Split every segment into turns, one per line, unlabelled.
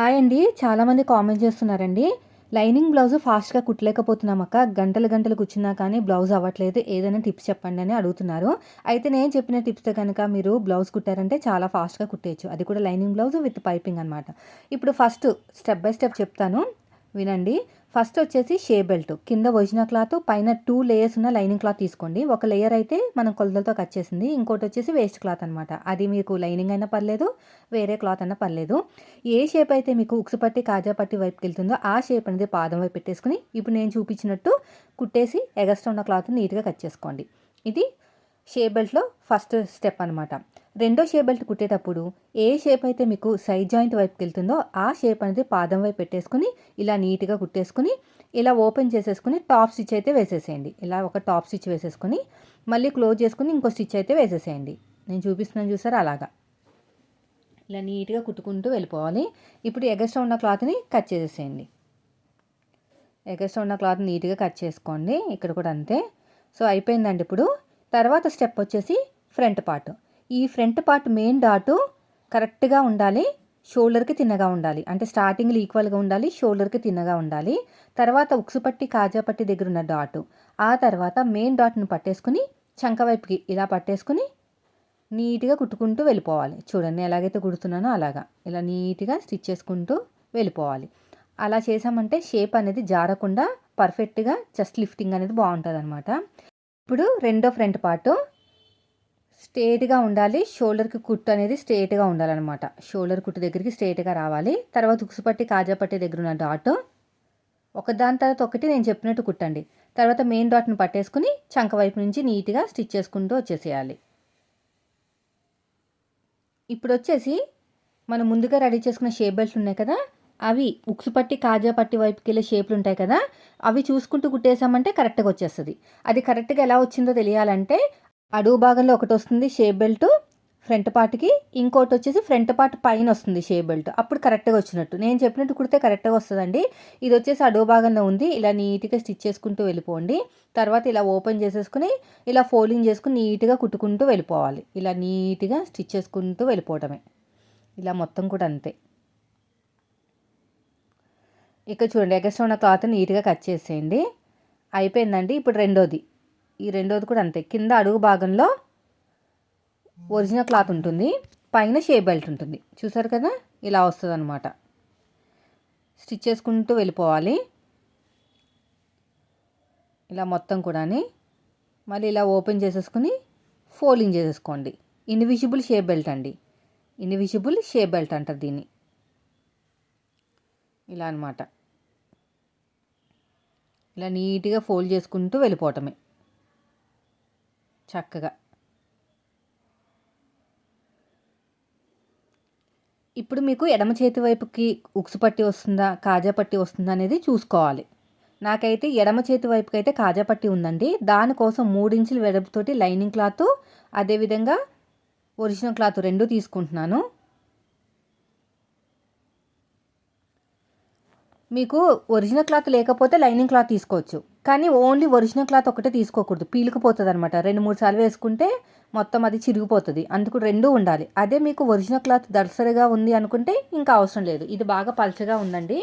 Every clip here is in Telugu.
హాయ్ అండి. చాలామంది కామెంట్ చేస్తున్నారండి. లైనింగ్ బ్లౌజ్ ఫాస్ట్గా కుట్టలేకపోతున్నాం అక్క. గంటలు గంటలు కూర్చున్నా కానీ బ్లౌజ్ అవ్వట్లేదు. ఏదైనా టిప్స్ చెప్పండి అని అడుగుతున్నారు. అయితే నేను చెప్పిన టిప్స్తో కనుక మీరు బ్లౌజ్ కుట్టారంటే చాలా ఫాస్ట్గా కుట్టేయచ్చు. అది కూడా లైనింగ్ బ్లౌజ్ విత్ పైపింగ్ అనమాట ఇప్పుడు ఫస్ట్ స్టెప్ బై స్టెప్ చెప్తాను. వినండి. ఫస్ట్ వచ్చేసి షే బెల్ట్. కింద ఒరిజినల్ క్లాత్ పైన టూ లేయర్స్ ఉన్న లైనింగ్ క్లాత్ తీసుకోండి. ఒక లేయర్ అయితే మనం కొలతలతో కట్ చేసింది. ఇంకోటి వచ్చేసి వేస్ట్ క్లాత్ అనమాట అది మీకు లైనింగ్ అయినా పర్లేదు వేరే క్లాత్ అయినా పర్లేదు. ఏ షేప్ అయితే మీకు ఉక్సు పట్టి కాజా పట్టి వైపుకి వెళ్తుందో ఆ షేప్ అనేది పాదం వైపు పెట్టేసుకుని ఇప్పుడు నేను చూపించినట్టు కుట్టేసి ఎగస్ట్రా ఉన్న క్లాత్ నీట్గా కట్ చేసుకోండి. ఇది షే బెల్ట్లో ఫస్ట్ స్టెప్ అనమాట రెండో షేప్ బెల్ట్ కుట్టేటప్పుడు ఏ షేప్ అయితే మీకు సైడ్ జాయింట్ వైపుకి వెళ్తుందో ఆ షేప్ అనేది పాదం వైపు పెట్టేసుకుని ఇలా నీట్గా కుట్టేసుకుని ఇలా ఓపెన్ చేసేసుకుని టాప్ స్టిచ్ అయితే వేసేసేయండి. ఇలా ఒక టాప్ స్టిచ్ వేసేసుకుని మళ్ళీ క్లోజ్ చేసుకుని ఇంకో స్టిచ్ అయితే వేసేసేయండి. నేను చూపిస్తున్నాను చూసారా? అలాగా. ఇలా నీట్గా కుట్టుకుంటూ వెళ్ళిపోవాలి. ఇప్పుడు ఎగస్ట్రా ఉన్న క్లాత్ని కట్ చేసేసేయండి. ఎగస్ట్రా ఉన్న క్లాత్ నీట్గా కట్ చేసుకోండి. ఇక్కడ కూడా అంతే. సో అయిపోయిందండి ఇప్పుడు. తర్వాత స్టెప్ వచ్చేసి ఫ్రంట్ పార్ట్ ఈ ఫ్రంట్ పార్ట్ మెయిన్ డాటు కరెక్ట్గా ఉండాలి షోల్డర్కి తిన్నగా ఉండాలి. అంటే స్టార్టింగ్లో ఈక్వల్గా ఉండాలి షోల్డర్కి తిన్నగా ఉండాలి. తర్వాత ఉక్సుపట్టి కాజాపట్టి దగ్గర ఉన్న డాటు ఆ తర్వాత మెయిన్ డాట్ను పట్టేసుకుని చంక వైపుకి ఇలా పట్టేసుకుని నీట్గా కుట్టుకుంటూ వెళ్ళిపోవాలి. చూడండి ఎలాగైతే కుడుతున్నానో అలాగా. ఇలా నీట్గా స్టిచ్ చేసుకుంటూ వెళ్ళిపోవాలి. అలా చేసామంటే షేప్ అనేది జారకుండా పర్ఫెక్ట్గా చెస్ట్ లిఫ్టింగ్ అనేది బాగుంటుంది అనమాట ఇప్పుడు రెండో ఫ్రంట్ పార్ట్. స్ట్రేట్గా ఉండాలి. షోల్డర్కి కుట్టు అనేది స్ట్రేట్గా ఉండాలన్నమాట. షోల్డర్ కుట్టు దగ్గరికి స్ట్రేట్గా రావాలి. తర్వాత ఉక్సుపట్టి కాజాపట్టి దగ్గర ఉన్న డాట్. ఒకదాని తర్వాత ఒకటి నేను చెప్పినట్టు కుట్టండి. తర్వాత మెయిన్ డాట్ను పట్టేసుకుని చంక వైపు నుంచి నీట్గా స్టిచ్ చేసుకుంటూ వచ్చేసేయాలి. ఇప్పుడు వచ్చేసి మనం ముందుగా రెడీ చేసుకున్న షేప్ బెల్ట్లు ఉన్నాయి కదా అవి ఉక్సు పట్టి కాజా పట్టి వైపుకి వెళ్ళే షేప్లు ఉంటాయి కదా అవి చూసుకుంటూ కుట్టేసామంటే కరెక్ట్గా వచ్చేస్తుంది. అది కరెక్ట్గా ఎలా వచ్చిందో తెలియాలంటే అడుగు భాగంలో ఒకటి వస్తుంది షేప్ బెల్ట్ ఫ్రంట్ పార్ట్కి ఇంకోటి వచ్చేసి ఫ్రంట్ పార్ట్ పైన వస్తుంది షేప్ బెల్ట్. అప్పుడు కరెక్ట్గా వచ్చినట్టు. నేను చెప్పినట్టు కుడితే కరెక్ట్గా వస్తుందండి. ఇది వచ్చేసి అడుగు భాగంలో ఉంది. ఇలా నీట్గా స్టిచ్ చేసుకుంటూ వెళ్ళిపోండి. తర్వాత ఇలా ఓపెన్ చేసేసుకుని ఇలా ఫోల్డింగ్ చేసుకుని నీట్గా కుట్టుకుంటూ వెళ్ళిపోవాలి. ఇలా నీట్గా స్టిచ్ చేసుకుంటూ వెళ్ళిపోవటమే. ఇలా మొత్తం కూడా అంతే. ఇక్కడ చూడండి ఎగస్ట్రా ఉన్న క్లాత్ నీట్గా కట్ చేసేయండి. అయిపోయిందండి ఇప్పుడు రెండోది. ఈ రెండోది కూడా అంతే. కింద అడుగు భాగంలో ఒరిజినల్ క్లాత్ ఉంటుంది పైన షేప్ బెల్ట్ ఉంటుంది. చూసారు కదా? ఇలా వస్తుంది అనమాట స్టిచ్ చేసుకుంటూ వెళ్ళిపోవాలి. ఇలా మొత్తం కూడా మళ్ళీ ఇలా ఓపెన్ చేసేసుకుని ఫోల్డింగ్ చేసేసుకోండి. ఇన్విజిబుల్ షేప్ బెల్ట్ అండి. ఇన్విజిబుల్ షేప్ బెల్ట్ అంటారు దీన్ని. ఇలా అనమాట ఇలా నీట్గా ఫోల్డ్ చేసుకుంటూ వెళ్ళిపోవటమే. చక్కగా. ఇప్పుడు మీకు ఎడమ చేతి వైపుకి ఉక్సు పట్టి వస్తుందా కాజా పట్టి వస్తుందా అనేది చూసుకోవాలి. నాకైతే ఎడమ చేతి వైపుకి అయితే కాజా పట్టి ఉందండి. దానికోసం మూడించుల వెడపుతోటి లైనింగ్ క్లాత్ అదేవిధంగా ఒరిజినల్ క్లాత్ రెండు తీసుకుంటున్నాను. మీకు ఒరిజినల్ క్లాత్ లేకపోతే లైనింగ్ క్లాత్ తీసుకోవచ్చు. కానీ ఓన్లీ ఒరిజినల్ క్లాత్ ఒకటే తీసుకోకూడదు. పీలుకుపోతుంది అనమాట రెండు మూడు సార్లు వేసుకుంటే మొత్తం అది చిరిగిపోతుంది. అందుకు రెండు ఉండాలి. అదే మీకు ఒరిజినల్ క్లాత్ దర్సరిగా ఉంది అనుకుంటే ఇంకా అవసరం లేదు. ఇది బాగా పలచగా ఉందండి.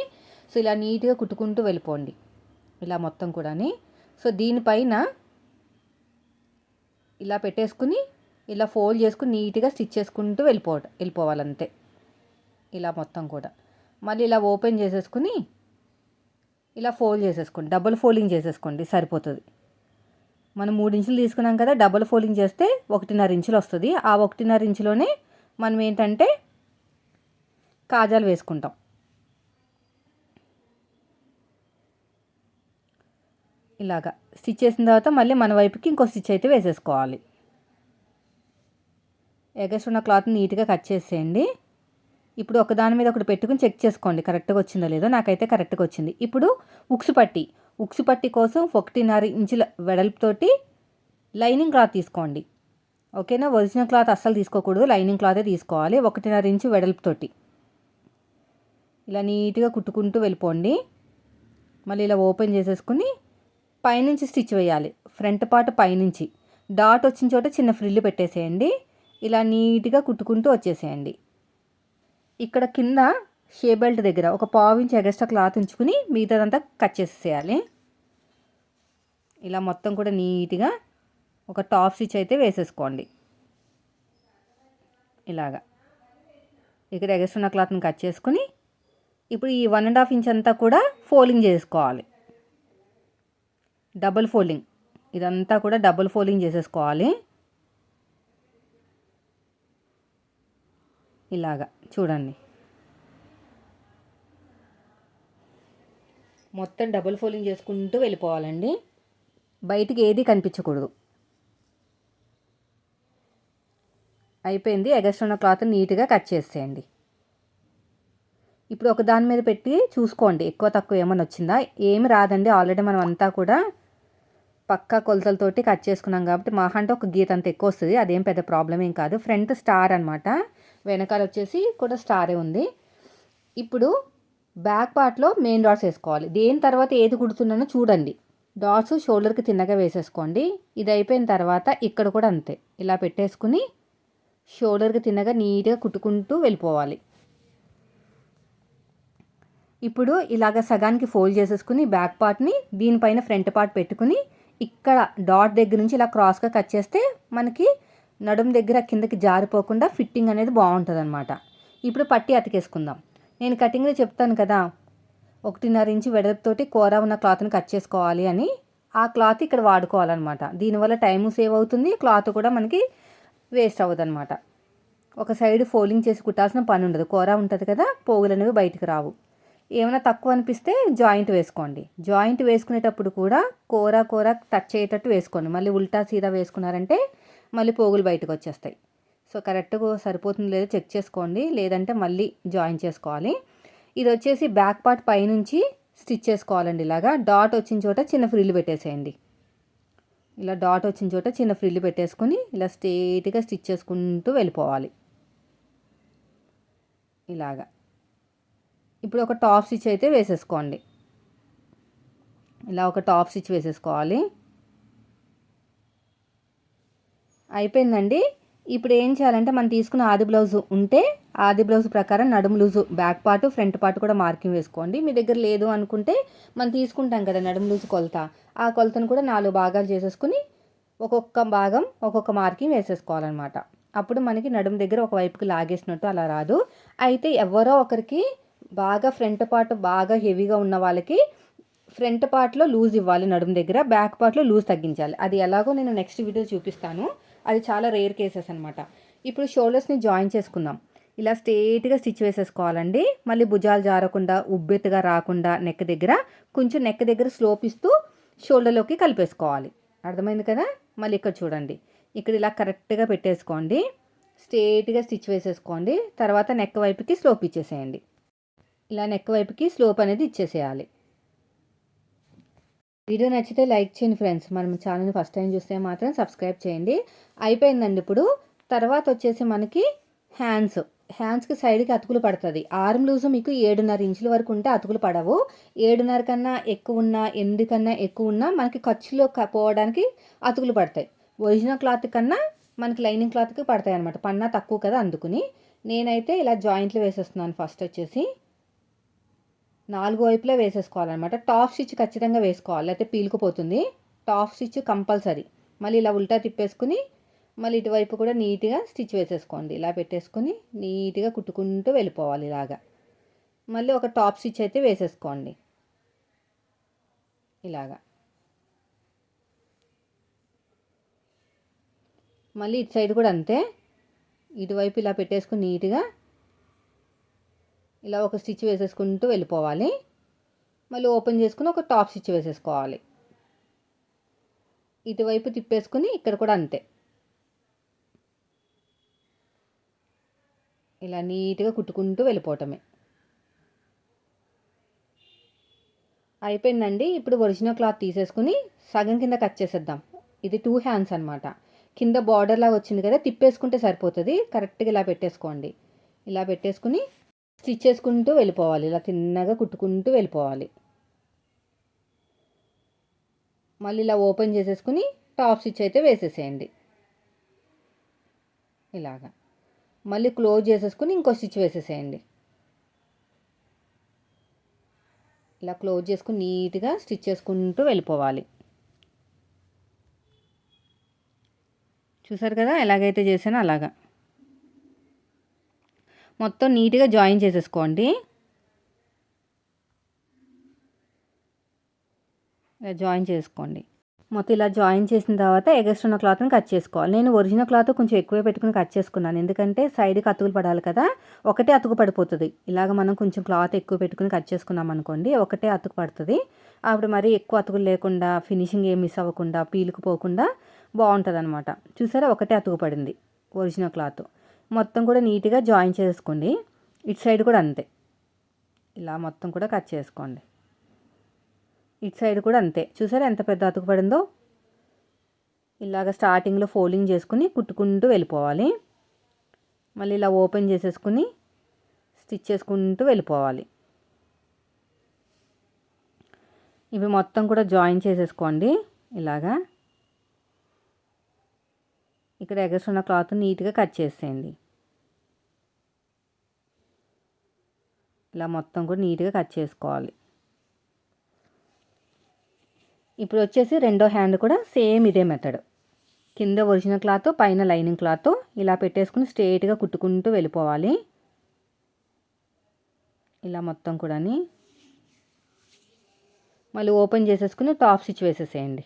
సో ఇలా నీట్గా కుట్టుకుంటూ వెళ్ళిపోండి. ఇలా మొత్తం కూడా సో దీనిపైన ఇలా పెట్టేసుకుని ఇలా ఫోల్డ్ చేసుకుని నీట్గా స్టిచ్ చేసుకుంటూ వెళ్ళిపో వెళ్ళిపోవాలంతే. ఇలా మొత్తం కూడా. మళ్ళీ ఇలా ఓపెన్ చేసేసుకుని ఇలా ఫోల్డ్ చేసేసుకోండి. డబుల్ ఫోల్డింగ్ చేసేసుకోండి. సరిపోతుంది. మనం మూడు ఇంచులు తీసుకున్నాం కదా డబుల్ ఫోల్డింగ్ చేస్తే ఒకటిన్నర ఇంచులు వస్తుంది. ఆ ఒకటిన్నర ఇంచులోనే మనం ఏంటంటే కాజాలు వేసుకుంటాం. ఇలాగా స్టిచ్ చేసిన తర్వాత మళ్ళీ మన వైపుకి ఇంకో స్టిచ్ అయితే వేసేసుకోవాలి. ఎగస్ట్ ఉన్న క్లాత్ నీట్గా కట్ చేసేయండి. ఇప్పుడు ఒకదాని మీద ఒకటి పెట్టుకుని చెక్ చేసుకోండి. కరెక్ట్గా వచ్చిందో లేదో నాకైతే కరెక్ట్గా వచ్చింది. ఇప్పుడు ఉక్సు పట్టి ఉక్సు పట్టి కోసం ఒకటిన్నర ఇంచుల వెడల్పుతోటి లైనింగ్ క్లాత్ తీసుకోండి. ఓకేనా? ఒరిజినల్ క్లాత్ అస్సలు తీసుకోకూడదు. లైనింగ్ క్లాతే తీసుకోవాలి. ఒకటిన్నర ఇంచు వెడల్పుతోటి ఇలా నీట్గా కుట్టుకుంటూ వెళ్ళిపోండి. మళ్ళీ ఇలా ఓపెన్ చేసేసుకుని పైనుంచి స్టిచ్ వేయాలి. ఫ్రంట్ పార్ట్ పైనుంచి. డాట్ వచ్చిన చోట చిన్న ఫ్రిల్లు పెట్టేసేయండి. ఇలా నీట్గా కుట్టుకుంటూ వచ్చేసేయండి. ఇక్కడ కింద షే బెల్ట్ దగ్గర ఒక పావు ఇంచ్ ఎగస్ట్రా క్లాత్ ఉంచుకుని మిగతాదంతా కట్ చేసేయాలి ఇలా మొత్తం కూడా నీట్గా ఒక టాప్ స్టిచ్ అయితే వేసేసుకోండి. ఇలాగా. ఇక్కడ ఎగస్ట్రా క్లాత్ని కట్ చేసుకుని ఇప్పుడు ఈ వన్ అండ్ హాఫ్ ఇంచ్ అంతా కూడా ఫోల్డింగ్ చేసుకోవాలి. Double folding. ఇదంతా కూడా డబుల్ ఫోల్డింగ్ చేసేసుకోవాలి. ఇలాగా చూడండి. మొత్తం డబుల్ ఫోల్డింగ్ చేసుకుంటూ వెళ్ళిపోవాలండి. బయటికి ఏది కనిపించకూడదు. అయిపోయింది. ఎగస్ట్ ఉన్న క్లాత్ నీట్గా కట్ చేసేయండి. ఇప్పుడు ఒక దాని మీద పెట్టి చూసుకోండి. ఎక్కువ తక్కువ ఏమైనా వచ్చిందా? ఏమి రాదండి. ఆల్రెడీ మనం అంతా కూడా పక్కా కొలతలతోటి కట్ చేసుకున్నాం కాబట్టి మా అంటే ఒక గీత అంత ఎక్కువ వస్తుంది. అదేం పెద్ద ప్రాబ్లం ఏం కాదు. ఫ్రంట్ స్టార్ అనమాట వెనకాల వచ్చేసి కూడా స్టారే ఉంది. ఇప్పుడు బ్యాక్ పార్ట్లో మెయిన్ డాట్స్ వేసుకోవాలి. దేని తర్వాత ఏది కుడుతున్నానో చూడండి. డాట్స్ షోల్డర్కి తిన్నగా వేసేసుకోండి. ఇది అయిపోయిన తర్వాత ఇక్కడ కూడా అంతే. ఇలా పెట్టేసుకుని షోల్డర్కి తిన్నగా నీట్గా కుట్టుకుంటూ వెళ్ళిపోవాలి. ఇప్పుడు ఇలాగ సగానికి ఫోల్డ్ చేసేసుకుని బ్యాక్ పార్ట్ని దీనిపైన ఫ్రంట్ పార్ట్ పెట్టుకుని ఇక్కడ డాట్ దగ్గర నుంచి ఇలా క్రాస్గా కట్ చేస్తే మనకి నడుము దగ్గర కిందకి జారిపోకుండా ఫిట్టింగ్ అనేది బాగుంటుంది అనమాట ఇప్పుడు పట్టి అతికేసుకుందాం. నేను కటింగ్లో చెప్తాను కదా ఒకటిన్నర ఇంచు వెడల్పుతోటి కూర ఉన్న క్లాత్ని కట్ చేసుకోవాలి అని. ఆ క్లాత్ ఇక్కడ వాడుకోవాలన్నమాట. దీనివల్ల టైము సేవ్ అవుతుంది క్లాత్ కూడా మనకి వేస్ట్ అవ్వదు అనమాట ఒక సైడ్ ఫోల్డింగ్ చేసి కుట్టాల్సిన పని ఉండదు. కూర ఉంటుంది కదా పోగులు అనేవి బయటకు రావు. ఏమైనా తక్కువ అనిపిస్తే జాయింట్ వేసుకోండి. జాయింట్ వేసుకునేటప్పుడు కూడా కూర కూర టచ్ అయ్యేటట్టు వేసుకోండి. మళ్ళీ ఉల్టా సీదా వేసుకున్నారంటే మళ్ళీ పోగులు బయటకు వచ్చేస్తాయి. సో కరెక్ట్గా సరిపోతుంది లేదో చెక్ చేసుకోండి. లేదంటే మళ్ళీ జాయిన్ చేసుకోవాలి. ఇది వచ్చేసి బ్యాక్ పార్ట్ పైనుంచి స్టిచ్ చేసుకోవాలండి ఇలాగా. డాట్ వచ్చిన చోట చిన్న ఫ్రిల్లు పెట్టేసేయండి. ఇలా డాట్ వచ్చిన చోట చిన్న ఫ్రిల్లు పెట్టేసుకొని ఇలా స్ట్రేట్గా స్టిచ్ చేసుకుంటూ వెళ్ళిపోవాలి. ఇలాగా. ఇప్పుడు ఒక టాప్ స్టిచ్ అయితే వేసేసుకోండి. ఇలా ఒక టాప్ స్టిచ్ వేసేసుకోవాలి. అయిపోయిందండి. ఇప్పుడు ఏం చేయాలంటే మనం తీసుకున్న ఆది బ్లౌజ్ ఉంటే ఆది బ్లౌజ్ ప్రకారం నడుము loose back part front part కూడా మార్కింగ్ వేసుకోండి. మీ దగ్గర లేదు అనుకుంటే మనం తీసుకుంటాం కదా నడుము లూజు కొలత. ఆ కొలతను కూడా నాలుగు భాగాలు చేసేసుకుని ఒక్కొక్క భాగం ఒక్కొక్క మార్కింగ్ వేసేసుకోవాలన్నమాట. అప్పుడు మనకి నడుము దగ్గర ఒక వైపుకి లాగేసినట్టు అలా రాదు. అయితే ఎవరో ఒకరికి బాగా ఫ్రంట్ పార్ట్ బాగా హెవీగా ఉన్న వాళ్ళకి ఫ్రంట్ పార్ట్లో లూజ్ ఇవ్వాలి నడుము దగ్గర బ్యాక్ పార్ట్లో లూజ్ తగ్గించాలి. అది ఎలాగో నేను నెక్స్ట్ వీడియో చూపిస్తాను. అది చాలా రేర్ కేసెస్ అనమాట ఇప్పుడు షోల్డర్స్ని జాయిన్ చేసుకుందాం. ఇలా స్ట్రేట్గా స్టిచ్ వేసేసుకోవాలండి. మళ్ళీ భుజాలు జారకుండా ఉబ్బెత్తుగా రాకుండా నెక్ దగ్గర కొంచెం నెక్ దగ్గర స్లోప్ ఇస్తూ షోల్డర్లోకి కలిపేసుకోవాలి. అర్థమైంది కదా? మళ్ళీ ఇక్కడ చూడండి. ఇక్కడ ఇలా కరెక్ట్గా పెట్టేసుకోండి. స్ట్రేట్గా స్టిచ్ వేసేసుకోండి. తర్వాత నెక్ వైపుకి స్లోప్ ఇచ్చేసేయండి. ఇలా నెక్ వైపుకి స్లోప్ అనేది ఇచ్చేసేయాలి. వీడియో నచ్చితే లైక్ చేయండి ఫ్రెండ్స్. మనం ఛానల్ని ఫస్ట్ టైం చూస్తే మాత్రం సబ్స్క్రైబ్ చేయండి. అయిపోయిందండి ఇప్పుడు. తర్వాత వచ్చేసి మనకి హ్యాండ్స్. హ్యాండ్స్కి సైడ్కి అతుకులు పడుతుంది. ఆర్మ్ లూజ్ మీకు ఏడున్నర ఇంచుల వరకు ఉంటే అతుకులు పడవు. ఏడున్నర కన్నా ఎక్కువ ఉన్నా ఎనిమిది కన్నా ఎక్కువ ఉన్నా మనకి ఖర్చులో పోవడానికి అతుకులు పడతాయి. ఒరిజినల్ క్లాత్ కన్నా మనకి లైనింగ్ క్లాత్కి పడతాయి అనమాట పన్నా తక్కువ కదా అందుకుని. నేనైతే ఇలా జాయింట్లు వేసేస్తున్నాను ఫస్ట్ వచ్చేసి. నాలుగు వైపులా వేసేసుకోవాలన్నమాట. టాప్ స్టిచ్ ఖచ్చితంగా వేసుకోవాలి. లేకపోతే పీలుకుపోతుంది టాప్ స్టిచ్ కంపల్సరీ. మళ్ళీ ఇలా ఉల్టా తిప్పేసుకుని మళ్ళీ ఇటువైపు కూడా నీట్గా స్టిచ్ వేసేసుకోండి. ఇలా పెట్టేసుకొని నీట్గా కుట్టుకుంటూ వెళ్ళిపోవాలి ఇలాగా. మళ్ళీ ఒక టాప్ స్టిచ్ అయితే వేసేసుకోండి. ఇలాగా. మళ్ళీ ఇటు సైడ్ కూడా అంతే. ఇటువైపు ఇలా పెట్టేసుకుని నీట్గా ఇలా ఒక స్టిచ్ వేసేసుకుంటూ వెళ్ళిపోవాలి. మళ్ళీ ఓపెన్ చేసుకుని ఒక టాప్ స్టిచ్ వేసేసుకోవాలి. ఇటువైపు తిప్పేసుకుని ఇక్కడ కూడా అంతే. ఇలా నీట్గా కుట్టుకుంటూ వెళ్ళిపోవటమే. అయిపోయిందండి. ఇప్పుడు ఒరిజినల్ క్లాత్ తీసేసుకుని సగం కింద కట్ చేసేద్దాం. ఇది టూ హ్యాండ్స్ అనమాట కింద బార్డర్ లాగా వచ్చింది కదా తిప్పేసుకుంటే సరిపోతుంది. కరెక్ట్గా ఇలా పెట్టేసుకోండి. ఇలా పెట్టేసుకుని స్టిచ్ చేసుకుంటూ వెళ్ళిపోవాలి. ఇలా తిన్నగా కుట్టుకుంటూ వెళ్ళిపోవాలి. మళ్ళీ ఇలా ఓపెన్ చేసేసుకుని టాప్ స్టిచ్ అయితే వేసేసేయండి. ఇలాగా. మళ్ళీ క్లోజ్ చేసేసుకుని ఇంకో స్టిచ్ వేసేసేయండి. ఇలా క్లోజ్ చేసుకుని నీట్గా స్టిచ్ చేసుకుంటూ వెళ్ళిపోవాలి. చూసారు కదా? ఎలాగైతే చేసానో అలాగా. మొత్తం నీట్గా జాయిన్ చేసేసుకోండి. ఇలా జాయిన్ చేసుకోండి. మొత్తం ఇలా జాయిన్ చేసిన తర్వాత ఎగస్ట్రా ఉన్న క్లాత్ని కట్ చేసుకోవాలి. నేను ఒరిజినల్ క్లాత్ కొంచెం ఎక్కువే పెట్టుకుని కట్ చేసుకున్నాను. ఎందుకంటే సైడ్కి అతుకులు పడాలి కదా. ఒకటే అతుకు పడిపోతుంది. ఇలాగ మనం కొంచెం క్లాత్ ఎక్కువ పెట్టుకుని కట్ చేసుకున్నాం అనుకోండి ఒకటే అతుకు పడుతుంది. అప్పుడు మరి ఎక్కువ అతుకులు లేకుండా ఫినిషింగ్ ఏం మిస్ అవ్వకుండా పీలుకుపోకుండా బాగుంటుంది అనమాట చూసారా? ఒకటే అతుకు పడింది ఒరిజినల్ క్లాత్. మొత్తం కూడా నీట్గా జాయిన్ చేసుకోండి. ఇటు సైడ్ కూడా అంతే. ఇలా మొత్తం కూడా కట్ చేసుకోండి. ఇటు సైడ్ కూడా అంతే. చూసారా ఎంత పెద్ద అతుకు పడిందో ఇలాగ స్టార్టింగ్లో ఫోల్డింగ్ చేసుకుని కుట్టుకుంటూ వెళ్ళిపోవాలి. మళ్ళీ ఇలా ఓపెన్ చేసేసుకుని స్టిచ్ చేసుకుంటూ వెళ్ళిపోవాలి. ఇవి మొత్తం కూడా జాయిన్ చేసేసుకోండి. ఇలాగా ఇక్కడ ఎగస్ ఉన్న క్లాత్ నీట్గా కట్ చేసేయండి. ఇలా మొత్తం కూడా నీట్గా కట్ చేసుకోవాలి. ఇప్పుడు వచ్చేసి రెండో హ్యాండ్ కూడా సేమ్ ఇదే మెథడ్ కింద ఒరిజినల్ క్లాత్ పైన లైనింగ్ క్లాత్ ఇలా పెట్టేసుకుని స్ట్రేట్గా కుట్టుకుంటూ వెళ్ళిపోవాలి. ఇలా మొత్తం కూడాని. మళ్ళీ ఓపెన్ చేసేసుకుని టాప్ స్టిచ్ వేసేసేయండి.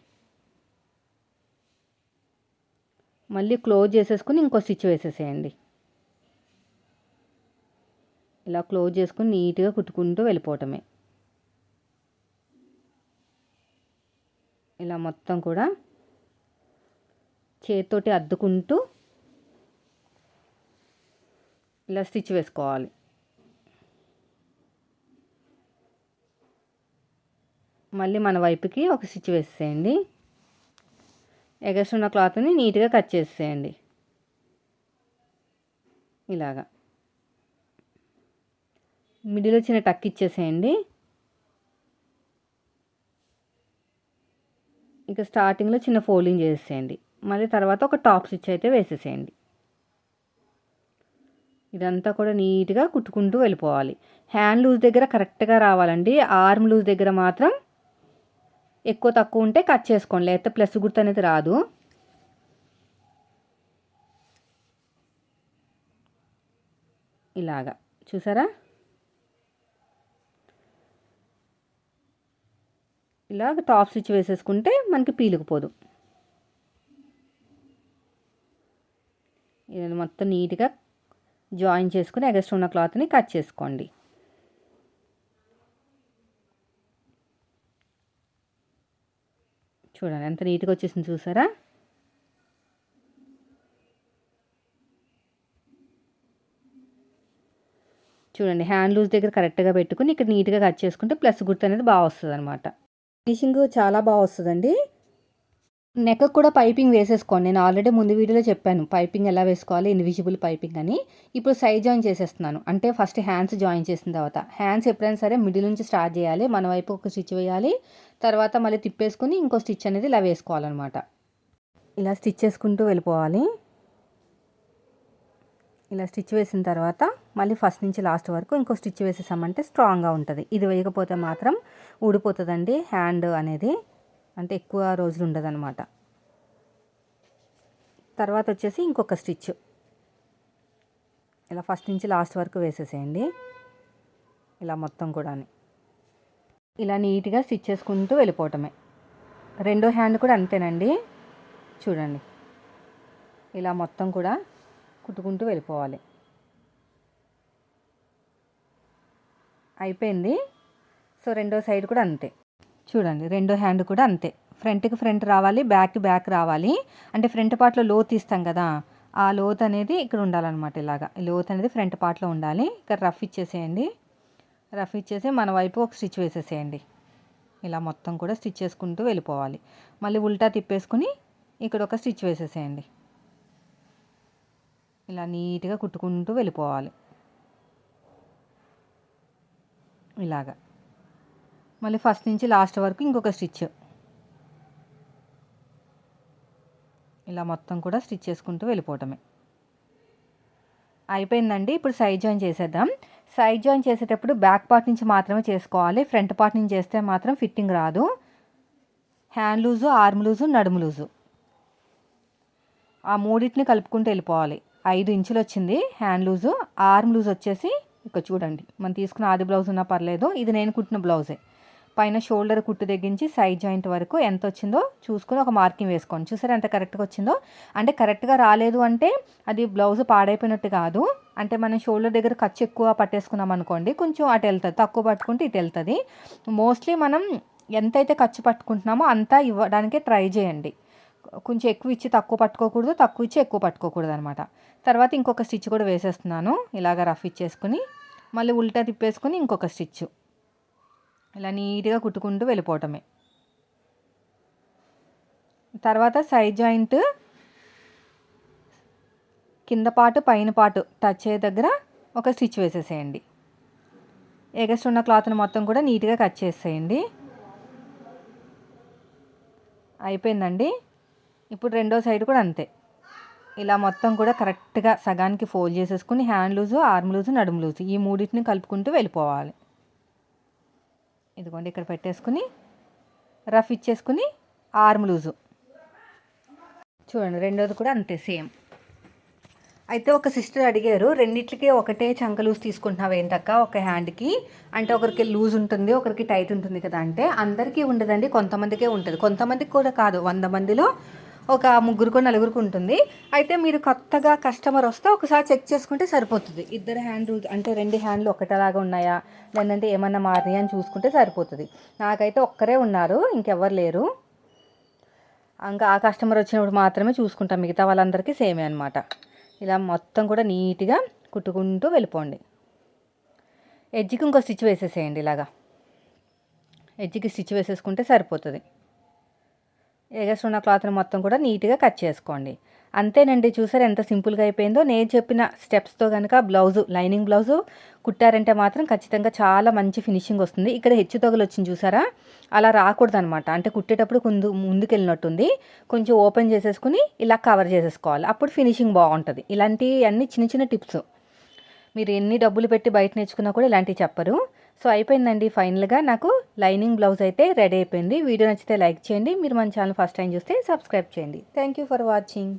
మళ్ళీ క్లోజ్ చేసేసుకుని ఇంకో స్టిచ్ వేసేసేయండి. ఇలా క్లోజ్ చేసుకుని నీట్గా కుట్టుకుంటూ వెళ్ళిపోవటమే. ఇలా మొత్తం కూడా చేతితోటి అద్దుకుంటూ ఇలా స్టిచ్ వేసుకోవాలి. మళ్ళీ మన వైపుకి ఒక స్టిచ్ వేసేయండి ఎగస్ట్ ఉన్న క్లాత్ని నీట్గా కట్ చేసేయండి. ఇలాగా. మిడిల్లో చిన్న టక్ ఇచ్చేసేయండి. ఇక స్టార్టింగ్లో చిన్న ఫోల్డింగ్ చేసేయండి. మళ్ళీ తర్వాత ఒక టాప్ స్టిచ్ అయితే వేసేసేయండి. ఇదంతా కూడా నీట్గా కుట్టుకుంటూ వెళ్ళిపోవాలి. హ్యాండ్ లూజ్ దగ్గర కరెక్ట్గా రావాలండి. ఆర్మ్ లూజ్ దగ్గర మాత్రం ఎక్కువ తక్కువ ఉంటే కట్ చేసుకోండి. లేకపోతే ప్లస్ గుర్తు అనేది రాదు. ఇలాగా. చూసారా? ఇలాగ టాప్ స్విచ్ వేసేసుకుంటే మనకి పీలుకుపోదు. ఇది మొత్తం నీట్గా జాయిన్ చేసుకుని ఎగస్ట్ ఉన్న క్లాత్ని కట్ చేసుకోండి. చూడండి ఎంత నీట్గా వచ్చేసింది చూసారా? చూడండి హ్యాండ్ లూజ్ దగ్గర కరెక్ట్గా పెట్టుకుని ఇక్కడ నీట్గా కట్ చేసుకుంటే ప్లస్ గుర్తు అనేది బాగా వస్తుంది అనమాట ఫినిషింగ్ చాలా బాగా వస్తుందండి. నెక్ కూడా పైపింగ్ వేసేసుకోండి. నేను ఆల్రెడీ ముందు వీడియోలో చెప్పాను. పైపింగ్ ఎలా వేసుకోవాలి? ఇన్విజిబుల్ పైపింగ్ అని. ఇప్పుడు సైడ్ జాయిన్ చేసేస్తున్నాను. అంటే ఫస్ట్ హ్యాండ్స్ జాయిన్ చేసిన తర్వాత. హ్యాండ్స్ ఎప్పుడైనా సరే మిడిల్ నుంచి స్టార్ట్ చేయాలి. మన వైపు ఒక స్టిచ్ వేయాలి. తర్వాత మళ్ళీ తిప్పేసుకుని ఇంకో స్టిచ్ అనేది ఇలా వేసుకోవాలన్నమాట. ఇలా స్టిచ్ చేసుకుంటూ వెళ్ళిపోవాలి. ఇలా స్టిచ్ వేసిన తర్వాత మళ్ళీ ఫస్ట్ నుంచి లాస్ట్ వరకు ఇంకో స్టిచ్ వేసేసామంటే స్ట్రాంగ్గా ఉంటుంది. ఇది వేయకపోతే మాత్రం ఊడిపోతుందండి హ్యాండ్ అనేది. అంటే ఎక్కువ రోజులు ఉండదన్నమాట. తర్వాత వచ్చేసి ఇంకొక స్టిచ్. ఇలా ఫస్ట్ నుంచి లాస్ట్ వరకు వేసేసేయండి. ఇలా మొత్తం కూడా ఇలా నీట్గా స్టిచ్ చేసుకుంటూ వెళ్ళిపోవటమే. రెండో హ్యాండ్ కూడా అంతేనండి. చూడండి. ఇలా మొత్తం కూడా కుట్టుకుంటూ వెళ్ళిపోవాలి. అయిపోయింది. సో రెండో సైడ్ కూడా అంతే. చూడండి రెండో హ్యాండ్ కూడా అంతే. ఫ్రంట్కి ఫ్రంట్ రావాలి బ్యాక్ బ్యాక్ రావాలి. అంటే ఫ్రంట్ పార్ట్లో లోత్ ఇస్తాం కదా ఆ లోత్ అనేది ఇక్కడ ఉండాలన్నమాట ఇలాగా. లోత్ అనేది ఫ్రంట్ పార్ట్లో ఉండాలి. ఇక్కడ రఫ్ ఇచ్చేసేయండి. రఫ్ ఇచ్చేసి మన వైపు ఒక స్టిచ్ వేసేసేయండి. ఇలా మొత్తం కూడా స్టిచ్ చేసుకుంటూ వెళ్ళిపోవాలి. మళ్ళీ ఉల్టా తిప్పేసుకుని ఇక్కడ ఒక స్టిచ్ వేసేసేయండి. ఇలా నీట్గా కుట్టుకుంటూ వెళ్ళిపోవాలి. ఇలాగా. మళ్ళీ ఫస్ట్ నుంచి లాస్ట్ వరకు ఇంకొక స్టిచ్. ఇలా మొత్తం కూడా స్టిచ్ చేసుకుంటూ వెళ్ళిపోవటమే. అయిపోయిందండి. ఇప్పుడు సైడ్ జాయిన్ చేసేద్దాం. సైడ్ జాయిన్ చేసేటప్పుడు బ్యాక్ పార్ట్ నుంచి మాత్రమే చేసుకోవాలి. ఫ్రంట్ పార్ట్ నుంచి చేస్తే మాత్రం ఫిట్టింగ్ రాదు. హ్యాండ్ లూజు ఆర్మ్ లూజు నడుము లూజు. ఆ మూడింటిని కలుపుకుంటూ వెళ్ళిపోవాలి. ఐదు ఇంచులు వచ్చింది హ్యాండ్ లూజు ఆర్మ్ లూజ్ వచ్చేసి ఇక్కడ చూడండి. మనం తీసుకున్న ఆది బ్లౌజ్ ఉన్నా పర్లేదు. ఇది నేను కుట్టిన బ్లౌజే. పైన షోల్డర్ కుట్టు తెగించి సైడ్ జాయింట్ వరకు ఎంత వచ్చిందో చూసుకుని ఒక మార్కింగ్ వేసుకోండి. చూసారా ఎంత కరెక్ట్గా వచ్చిందో? అంటే కరెక్ట్గా రాలేదు అంటే అది బ్లౌజ్ పాడైపోయినట్టు కాదు. అంటే మనం షోల్డర్ దగ్గర ఖర్చు ఎక్కువ పట్టేసుకున్నాం అనుకోండి కొంచెం అటు వెళ్తుంది తక్కువ పట్టుకుంటే ఇటు వెళ్తుంది. మోస్ట్లీ మనం ఎంతైతే ఖర్చు పట్టుకుంటున్నామో అంతా ఇవ్వడానికే ట్రై చేయండి. కొంచెం ఎక్కువ ఇచ్చి తక్కువ పట్టుకోకూడదు తక్కువ ఇచ్చి ఎక్కువ పట్టుకోకూడదు అనమాట తర్వాత ఇంకొక స్టిచ్ కూడా వేసేస్తున్నాను. ఇలాగ రఫ్ ఇచ్చేసుకుని మళ్ళీ ఉల్టా తిప్పేసుకుని ఇంకొక స్టిచ్ ఇలా నీట్గా కుట్టుకుంటూ వెళ్ళిపోవటమే. తర్వాత సైడ్ జాయింట్ కింద పాటు పైన పాటు టచ్ అయ్యే దగ్గర ఒక స్టిచ్ వేసేసేయండి. ఎగస్ట్ ఉన్న క్లాత్ని మొత్తం కూడా నీట్గా కట్ చేసేయండి. అయిపోయిందండి. ఇప్పుడు రెండో సైడ్ కూడా అంతే. ఇలా మొత్తం కూడా కరెక్ట్గా సగానికి ఫోల్డ్ చేసేసుకుని హ్యాండ్ లూజు ఆర్మ్ లూజు నడుము లూజు ఈ మూడింటిని కలుపుకుంటూ వెళ్ళిపోవాలి. ఇదిగోండి ఇక్కడ పెట్టేసుకుని రఫ్ ఇచ్చేసుకుని ఆర్మ్ లూజు. చూడండి రెండోది కూడా అంతే సేమ్. అయితే ఒక సిస్టర్ అడిగారు రెండిట్లకి ఒకటే చంక లూజ్ తీసుకుంటున్నావు ఏంటక్క? ఒక హ్యాండ్కి? అంటే ఒకరికి లూజ్ ఉంటుంది ఒకరికి టైట్ ఉంటుంది కదా అంటే అందరికీ ఉండదండి కొంతమందికే ఉంటుంది. కొంతమందికి కూడా కాదు వంద మందిలో ఒక ముగ్గురుకో నలుగురికి ఉంటుంది. అయితే మీరు కొత్తగా కస్టమర్ వస్తే ఒకసారి చెక్ చేసుకుంటే సరిపోతుంది. ఇద్దరు హ్యాండ్ అంటే రెండు హ్యాండ్లు ఒకటేలాగా ఉన్నాయా? లేదంటే ఏమన్నా మారినాయా అని చూసుకుంటే సరిపోతుంది. నాకైతే ఒక్కరే ఉన్నారు ఇంకెవ్వరు లేరు. ఇంకా ఆ కస్టమర్ వచ్చినప్పుడు మాత్రమే చూసుకుంటాం. మిగతా వాళ్ళందరికీ సేమే అనమాట ఇలా మొత్తం కూడా నీట్గా కుట్టుకుంటూ వెళ్ళిపోండి. ఎడ్జ్కి ఇంకో స్టిచ్ వేసేసేయండి ఇలాగా. ఎడ్జికి స్టిచ్ వేసేసుకుంటే సరిపోతుంది. ఎగస్ట్ ఉన్న క్లాత్ని మొత్తం కూడా నీట్గా కట్ చేసుకోండి. అంతేనండి చూసారు ఎంత సింపుల్గా అయిపోయిందో? నేను చెప్పిన స్టెప్స్తో కనుక బ్లౌజు లైనింగ్ బ్లౌజు కుట్టారంటే మాత్రం ఖచ్చితంగా చాలా మంచి ఫినిషింగ్ వస్తుంది. ఇక్కడ హెచ్చు తగులు వచ్చింది చూసారా? అలా రాకూడదు అనమాట అంటే కుట్టేటప్పుడు ముందు ముందుకెళ్ళినట్టుంది. కొంచెం ఓపెన్ చేసేసుకుని ఇలా కవర్ చేసేసుకోవాలి. అప్పుడు ఫినిషింగ్ బాగుంటుంది. ఇలాంటి అన్ని చిన్న చిన్న టిప్స్. మీరు ఎన్ని డబ్బులు పెట్టి బయట నేర్చుకున్నా కూడా ఇలాంటివి చెప్పరు. సో అయిపోయిందండి ఫైనల్గా. నాకు లైనింగ్ బ్లౌజ్ అయితే రెడీ అయిపోయింది. వీడియో నచ్చితే లైక్ చేయండి. మీరు మన ఛానల్ ఫస్ట్ టైం చూస్తే సబ్స్క్రైబ్ చేయండి. Thank you for watching.